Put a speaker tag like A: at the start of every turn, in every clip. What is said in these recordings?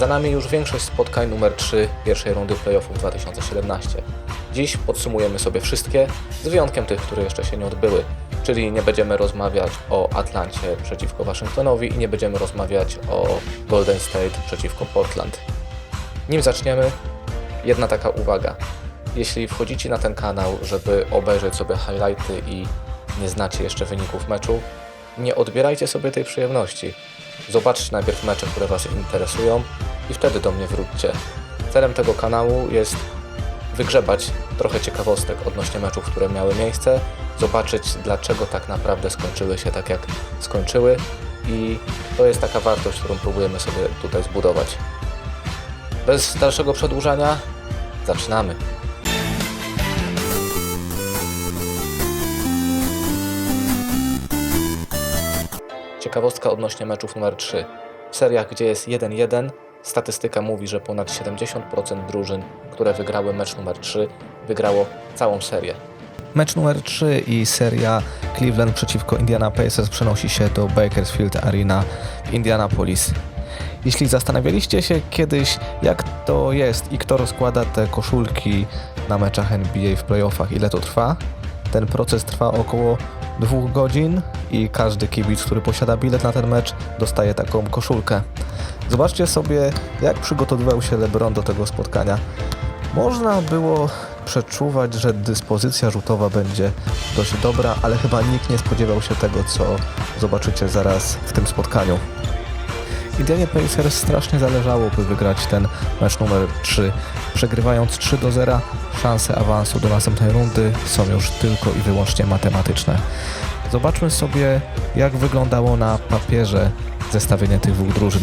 A: Za nami już większość spotkań numer 3 pierwszej rundy playoffów 2017. Dziś podsumujemy sobie wszystkie, z wyjątkiem tych, które jeszcze się nie odbyły, czyli nie będziemy rozmawiać o Atlancie przeciwko Waszyngtonowi i nie będziemy rozmawiać o Golden State przeciwko Portland. Nim zaczniemy, jedna taka uwaga. Jeśli wchodzicie na ten kanał, żeby obejrzeć sobie highlighty i nie znacie jeszcze wyników meczu, nie odbierajcie sobie tej przyjemności. Zobaczcie najpierw mecze, które Was interesują i wtedy do mnie wróćcie. Celem tego kanału jest wygrzebać trochę ciekawostek odnośnie meczów, które miały miejsce, zobaczyć dlaczego tak naprawdę skończyły się tak jak skończyły i to jest taka wartość, którą próbujemy sobie tutaj zbudować. Bez dalszego przedłużania, zaczynamy. Ciekawostka odnośnie meczów numer 3. W seriach, gdzie jest 1-1, statystyka mówi, że ponad 70% drużyn, które wygrały mecz numer 3, wygrało całą serię.
B: Mecz numer 3 i seria Cleveland przeciwko Indiana Pacers przenosi się do Bakersfield Arena w Indianapolis. Jeśli zastanawialiście się kiedyś, jak to jest i kto rozkłada te koszulki na meczach NBA w playoffach, ile to trwa, ten proces trwa około dwóch godzin i każdy kibic, który posiada bilet na ten mecz, dostaje taką koszulkę. Zobaczcie sobie, jak przygotowywał się LeBron do tego spotkania. Można było przeczuwać, że dyspozycja rzutowa będzie dość dobra, ale chyba nikt nie spodziewał się tego, co zobaczycie zaraz w tym spotkaniu. Indianie Pacers strasznie zależało, by wygrać ten mecz numer 3. Przegrywając 3 do 0, szanse awansu do następnej rundy są już tylko i wyłącznie matematyczne. Zobaczmy sobie, jak wyglądało na papierze zestawienie tych dwóch drużyn.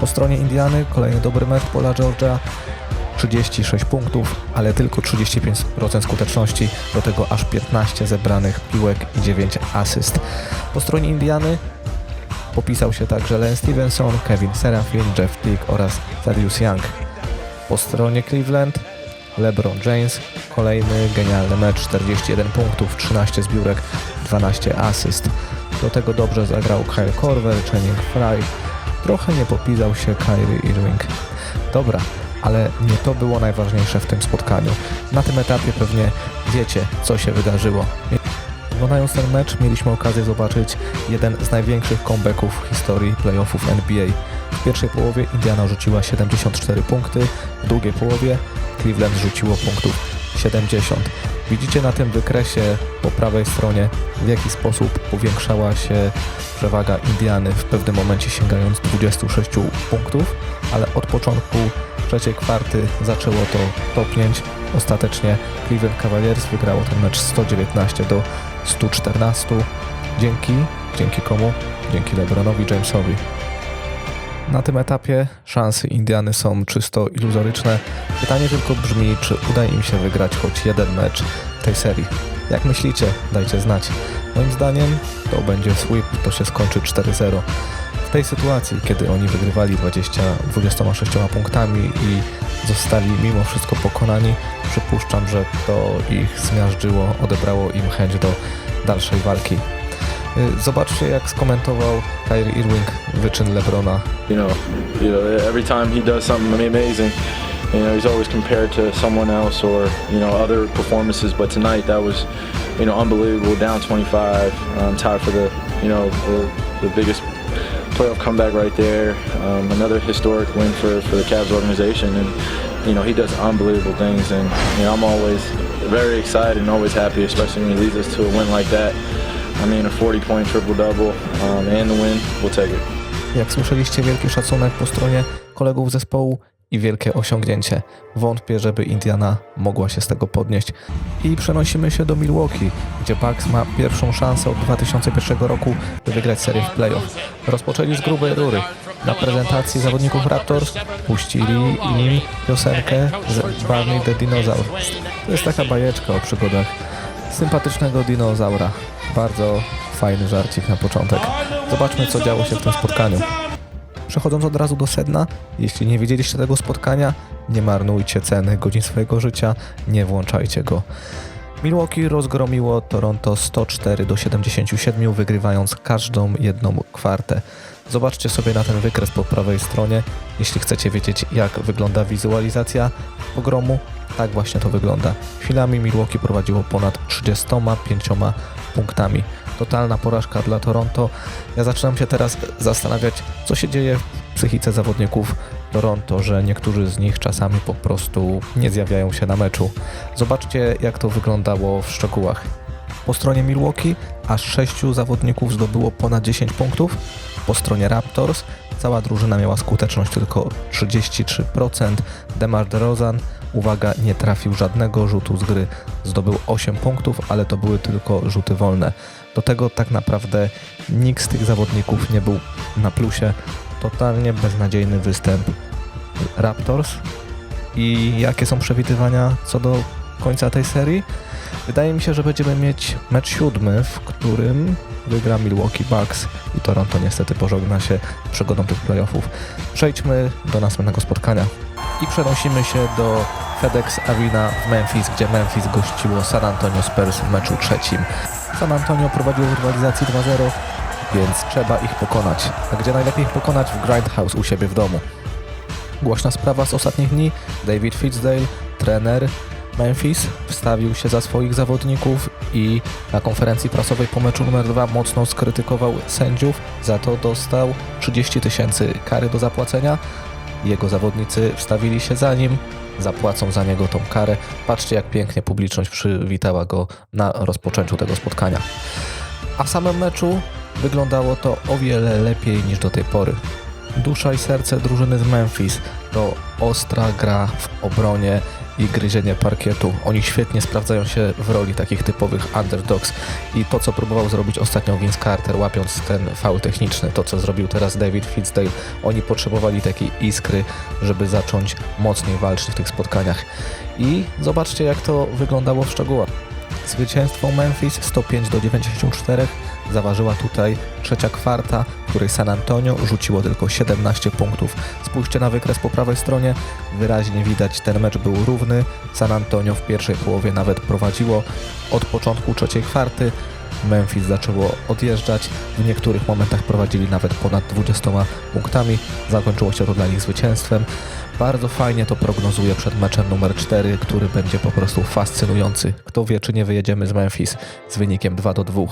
B: Po stronie Indiany kolejny dobry mecz Pola Georgia, 36 punktów, ale tylko 35% skuteczności, do tego aż 15 zebranych piłek i 9 asyst. Po stronie Indiany popisał się także Len Stevenson, Kevin Serafin, Jeff Teague oraz Thaddeus Young. Po stronie Cleveland LeBron James, kolejny genialny mecz, 41 punktów, 13 zbiórek, 12 asyst. Do tego dobrze zagrał Kyle Korver, Channing Frye, trochę nie popisał się Kyrie Irving. Dobra, ale nie to było najważniejsze w tym spotkaniu. Na tym etapie pewnie wiecie, co się wydarzyło. Oglądając ten mecz mieliśmy okazję zobaczyć jeden z największych comebacków w historii playoffów NBA. W pierwszej połowie Indiana rzuciła 74 punkty, w drugiej połowie Cleveland rzuciło punktów 70. Widzicie na tym wykresie po prawej stronie w jaki sposób powiększała się przewaga Indiany w pewnym momencie sięgając 26 punktów, ale od początku trzeciej kwarty zaczęło to topnieć. Ostatecznie Cleveland Cavaliers wygrało ten mecz 119 do 114. Dzięki, dzięki komu? Dzięki LeBronowi Jamesowi. Na tym etapie szanse Indiany są czysto iluzoryczne. Pytanie tylko brzmi, czy uda im się wygrać choć jeden mecz tej serii. Jak myślicie? Dajcie znać. Moim zdaniem to będzie sweep, to się skończy 4-0. W tej sytuacji, kiedy oni wygrywali 20, 26 punktami i zostali mimo wszystko pokonani, przypuszczam, że to ich zmiażdżyło, odebrało im chęć do dalszej walki. Y, Zobaczcie, jak skomentował Kyrie Irving wyczyn LeBrona.
C: You know, you know, every time he does something amazing, you know, he's always compared to someone else or you know other performances. But tonight, that was, you know, unbelievable. Down 25, um, tied for the, you know, the, the biggest playoff comeback right there. Um, another historic win for for the Cavs organization, and you know he does unbelievable things. And you know, I'm always very excited and always happy, especially when he leads us to a win like that. I mean, a 40-point triple-double um, and the win, we'll take it.
B: Jak słyszeliście, wielki szacunek po stronie kolegów zespołu i wielkie osiągnięcie. Wątpię, żeby Indiana mogła się z tego podnieść. I przenosimy się do Milwaukee, gdzie Bucks ma pierwszą szansę od 2001 roku, by wygrać serię w playoff. Rozpoczęli z grubej rury. Na prezentacji zawodników Raptors puścili im piosenkę z Barney the Dinosaur. To jest taka bajeczka o przygodach sympatycznego dinozaura. Bardzo fajny żarcik na początek. Zobaczmy, co działo się w tym spotkaniu. Przechodząc od razu do sedna, jeśli nie widzieliście tego spotkania, nie marnujcie ceny godzin swojego życia, nie włączajcie go. Milwaukee rozgromiło Toronto 104 do 77, wygrywając każdą jedną kwartę. Zobaczcie sobie na ten wykres po prawej stronie, jeśli chcecie wiedzieć jak wygląda wizualizacja pogromu. Tak właśnie to wygląda. Chwilami Milwaukee prowadziło ponad 35 punktami. Totalna porażka dla Toronto. Ja zaczynam się teraz zastanawiać, co się dzieje w psychice zawodników Toronto, że niektórzy z nich czasami po prostu nie zjawiają się na meczu. Zobaczcie, jak to wyglądało w szczegółach. Po stronie Milwaukee aż sześciu zawodników zdobyło ponad 10 punktów. Po stronie Raptors cała drużyna miała skuteczność tylko 33%. Demar DeRozan, uwaga, nie trafił żadnego rzutu z gry. Zdobył 8 punktów, ale to były tylko rzuty wolne. Do tego tak naprawdę nikt z tych zawodników nie był na plusie. Totalnie beznadziejny występ Raptors. I jakie są przewidywania co do końca tej serii? Wydaje mi się, że będziemy mieć mecz siódmy, w którym wygra Milwaukee Bucks i Toronto niestety pożegna się przygodą tych playoffów. Przejdźmy do następnego spotkania i przenosimy się do FedEx Arena w Memphis, gdzie Memphis gościło San Antonio Spurs w meczu trzecim. San Antonio prowadziło w rywalizacji 2-0, więc trzeba ich pokonać. A gdzie najlepiej ich pokonać? W Grindhouse u siebie w domu. Głośna sprawa z ostatnich dni. David Fitzdale, trener Memphis, wstawił się za swoich zawodników i na konferencji prasowej po meczu numer 2 mocno skrytykował sędziów. Za to dostał 30 tysięcy kary do zapłacenia. Jego zawodnicy wstawili się za nim, zapłacą za niego tą karę. Patrzcie, jak pięknie publiczność przywitała go na rozpoczęciu tego spotkania. A w samym meczu wyglądało to o wiele lepiej niż do tej pory. Dusza i serce drużyny z Memphis to ostra gra w obronie i gryzienie parkietu. Oni świetnie sprawdzają się w roli takich typowych underdogs i to, co próbował zrobić ostatnio Vince Carter, łapiąc ten faul techniczny, to, co zrobił teraz David Fitzdale, oni potrzebowali takiej iskry, żeby zacząć mocniej walczyć w tych spotkaniach. I zobaczcie, jak to wyglądało w szczegółach. Zwycięstwo Memphis 105 do 94 zaważyła tutaj trzecia kwarta, w której San Antonio rzuciło tylko 17 punktów. Spójrzcie na wykres po prawej stronie, wyraźnie widać ten mecz był równy. San Antonio w pierwszej połowie nawet prowadziło od początku trzeciej kwarty. Memphis zaczęło odjeżdżać, w niektórych momentach prowadzili nawet ponad 20 punktami. Zakończyło się to dla nich zwycięstwem. Bardzo fajnie to prognozuje przed meczem numer 4, który będzie po prostu fascynujący. Kto wie, czy nie wyjedziemy z Memphis z wynikiem 2 do 2.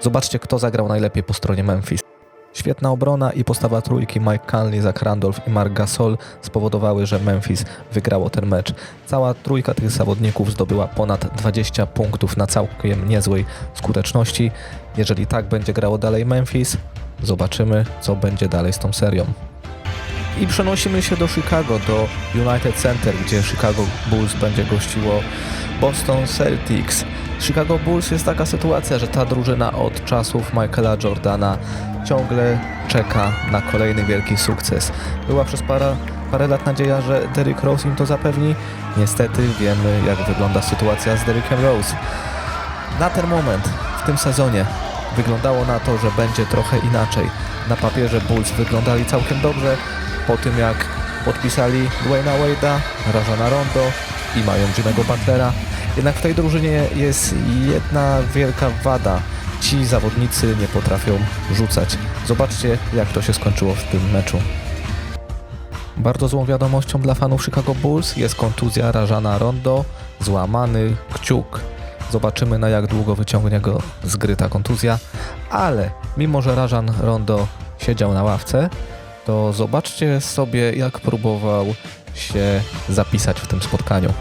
B: Zobaczcie, kto zagrał najlepiej po stronie Memphis. Świetna obrona i postawa trójki Mike Conley, Zach Randolph i Mark Gasol spowodowały, że Memphis wygrało ten mecz. Cała trójka tych zawodników zdobyła ponad 20 punktów na całkiem niezłej skuteczności. Jeżeli tak będzie grało dalej Memphis, zobaczymy, co będzie dalej z tą serią. I przenosimy się do Chicago, do United Center, gdzie Chicago Bulls będzie gościło Boston Celtics. Chicago Bulls jest taka sytuacja, że ta drużyna od czasów Michaela Jordana ciągle czeka na kolejny wielki sukces. Była przez parę, parę lat nadzieja, że Derrick Rose im to zapewni. Niestety wiemy, jak wygląda sytuacja z Derrickiem Rose. Na ten moment w tym sezonie wyglądało na to, że będzie trochę inaczej. Na papierze Bulls wyglądali całkiem dobrze po tym jak podpisali Dwayna Wade'a, Rajana Rondo i mają Jimmy'ego Butlera. Jednak w tej drużynie jest jedna wielka wada. Ci zawodnicy nie potrafią rzucać. Zobaczcie jak to się skończyło w tym meczu. Bardzo złą wiadomością dla fanów Chicago Bulls jest kontuzja Rajana Rondo, złamany kciuk. Zobaczymy na jak długo wyciągnie go z gry ta kontuzja, ale mimo że Rajan Rondo siedział na ławce, to zobaczcie sobie jak próbował się zapisać w tym spotkaniu.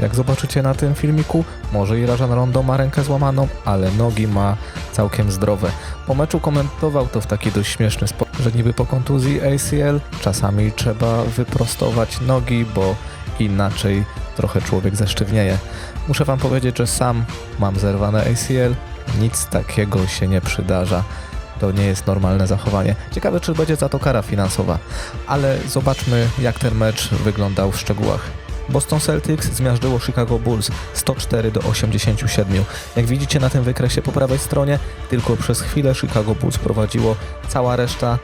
B: Jak zobaczycie na tym filmiku, może i Rajan Rondo ma rękę złamaną, ale nogi ma całkiem zdrowe. Po meczu komentował to w taki dość śmieszny sposób, że niby po kontuzji ACL czasami trzeba wyprostować nogi, bo inaczej trochę człowiek zesztywnieje. Muszę wam powiedzieć, że sam mam zerwane ACL, nic takiego się nie przydarza. To nie jest normalne zachowanie. Ciekawe, czy będzie za to kara finansowa. Ale zobaczmy, jak ten mecz wyglądał w szczegółach. Boston Celtics zmiażdżyło Chicago Bulls 104 do 87. Jak widzicie na tym wykresie po prawej stronie, tylko przez chwilę Chicago Bulls prowadziło, cała reszta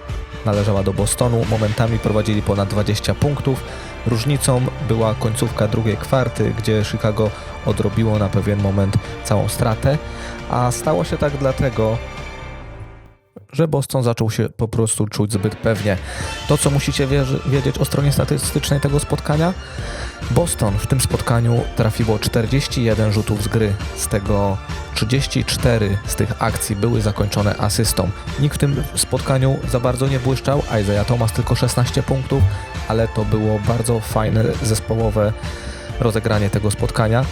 B: należała do Bostonu, momentami prowadzili ponad 20 punktów. Różnicą była końcówka drugiej kwarty, gdzie Chicago odrobiło na pewien moment całą stratę, a stało się tak dlatego, że Boston zaczął się po prostu czuć zbyt pewnie. To, co musicie wiedzieć o stronie statystycznej tego spotkania, Boston w tym spotkaniu trafiło 41 rzutów z gry, z tego 34 z tych akcji były zakończone asystą. Nikt w tym spotkaniu za bardzo nie błyszczał, Isaiah Thomas tylko 16 punktów, ale to było bardzo fajne zespołowe rozegranie tego spotkania.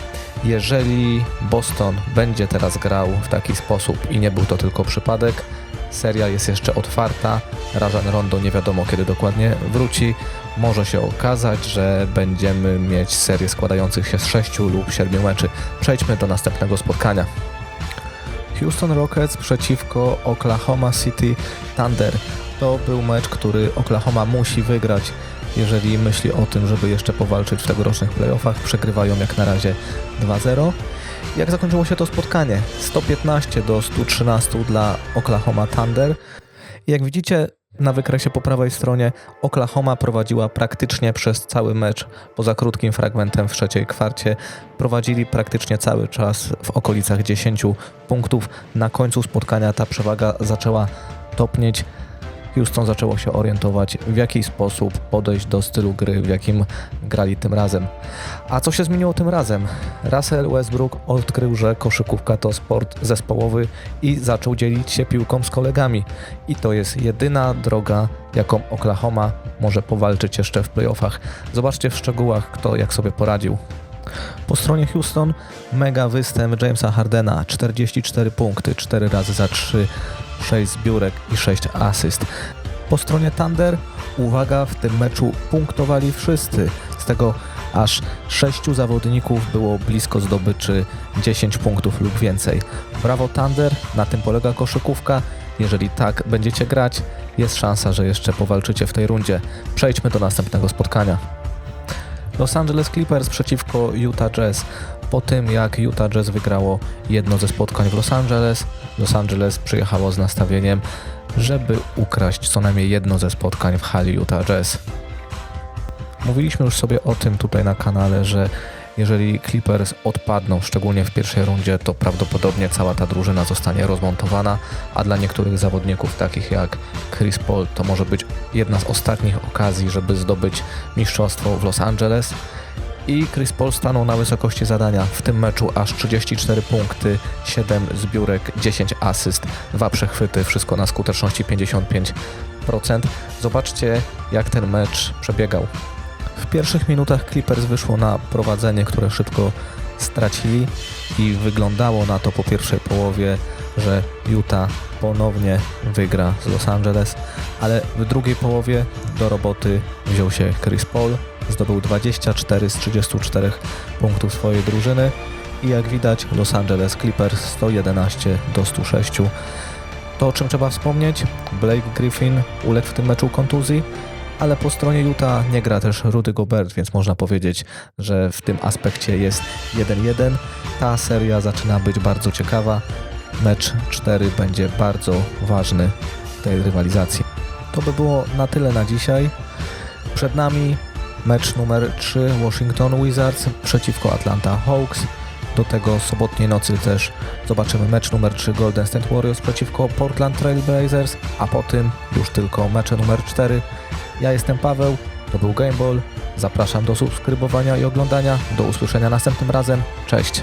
B: Jeżeli Boston będzie teraz grał w taki sposób i nie był to tylko przypadek, seria jest jeszcze otwarta. Rajan Rondo nie wiadomo kiedy dokładnie wróci. Może się okazać, że będziemy mieć serię składających się z 6 lub 7 meczy. Przejdźmy do następnego spotkania. Houston Rockets przeciwko Oklahoma City Thunder. To był mecz, który Oklahoma musi wygrać, jeżeli myśli o tym, żeby jeszcze powalczyć w tegorocznych playoffach. Przegrywają jak na razie 2-0. Jak zakończyło się to spotkanie? 115 do 113 dla Oklahoma Thunder. Jak widzicie na wykresie po prawej stronie Oklahoma prowadziła praktycznie przez cały mecz, poza krótkim fragmentem w trzeciej kwarcie. Prowadzili praktycznie cały czas w okolicach 10 punktów. Na końcu spotkania ta przewaga zaczęła topnieć. Houston zaczęło się orientować, w jaki sposób podejść do stylu gry, w jakim grali tym razem. A co się zmieniło tym razem? Russell Westbrook odkrył, że koszykówka to sport zespołowy i zaczął dzielić się piłką z kolegami. I to jest jedyna droga, jaką Oklahoma może powalczyć jeszcze w playoffach. Zobaczcie w szczegółach, kto jak sobie poradził. Po stronie Houston mega występ Jamesa Hardena, 44 punkty, 4 razy za 3, 6 zbiórek i 6 asyst. Po stronie Thunder, uwaga, w tym meczu punktowali wszyscy. Z tego aż 6 zawodników było blisko zdobyczy 10 punktów lub więcej. Brawo Thunder, na tym polega koszykówka. Jeżeli tak będziecie grać, jest szansa, że jeszcze powalczycie w tej rundzie. Przejdźmy do następnego spotkania. Los Angeles Clippers przeciwko Utah Jazz. Po tym jak Utah Jazz wygrało jedno ze spotkań w Los Angeles, Los Angeles przyjechało z nastawieniem, żeby ukraść co najmniej jedno ze spotkań w hali Utah Jazz. Mówiliśmy już sobie o tym tutaj na kanale, że jeżeli Clippers odpadną, szczególnie w pierwszej rundzie, to prawdopodobnie cała ta drużyna zostanie rozmontowana, a dla niektórych zawodników, takich jak Chris Paul, to może być jedna z ostatnich okazji, żeby zdobyć mistrzostwo w Los Angeles. I Chris Paul stanął na wysokości zadania. W tym meczu aż 34 punkty, 7 zbiórek, 10 asyst, 2 przechwyty, wszystko na skuteczności 55%. Zobaczcie, jak ten mecz przebiegał. W pierwszych minutach Clippers wyszło na prowadzenie, które szybko stracili i wyglądało na to po pierwszej połowie, że Utah ponownie wygra z Los Angeles, ale w drugiej połowie do roboty wziął się Chris Paul, zdobył 24 z 34 punktów swojej drużyny i jak widać Los Angeles Clippers 111 do 106. To o czym trzeba wspomnieć, Blake Griffin uległ w tym meczu kontuzji, ale po stronie Utah nie gra też Rudy Gobert, więc można powiedzieć, że w tym aspekcie jest 1-1. Ta seria zaczyna być bardzo ciekawa. Mecz 4 będzie bardzo ważny w tej rywalizacji. To by było na tyle na dzisiaj. Przed nami mecz numer 3 Washington Wizards przeciwko Atlanta Hawks. Do tego sobotniej nocy też zobaczymy mecz numer 3 Golden State Warriors przeciwko Portland Trail Blazers, a po tym już tylko mecze numer 4 ja jestem Paweł, to był Gameball. Zapraszam do subskrybowania i oglądania. Do usłyszenia następnym razem. Cześć!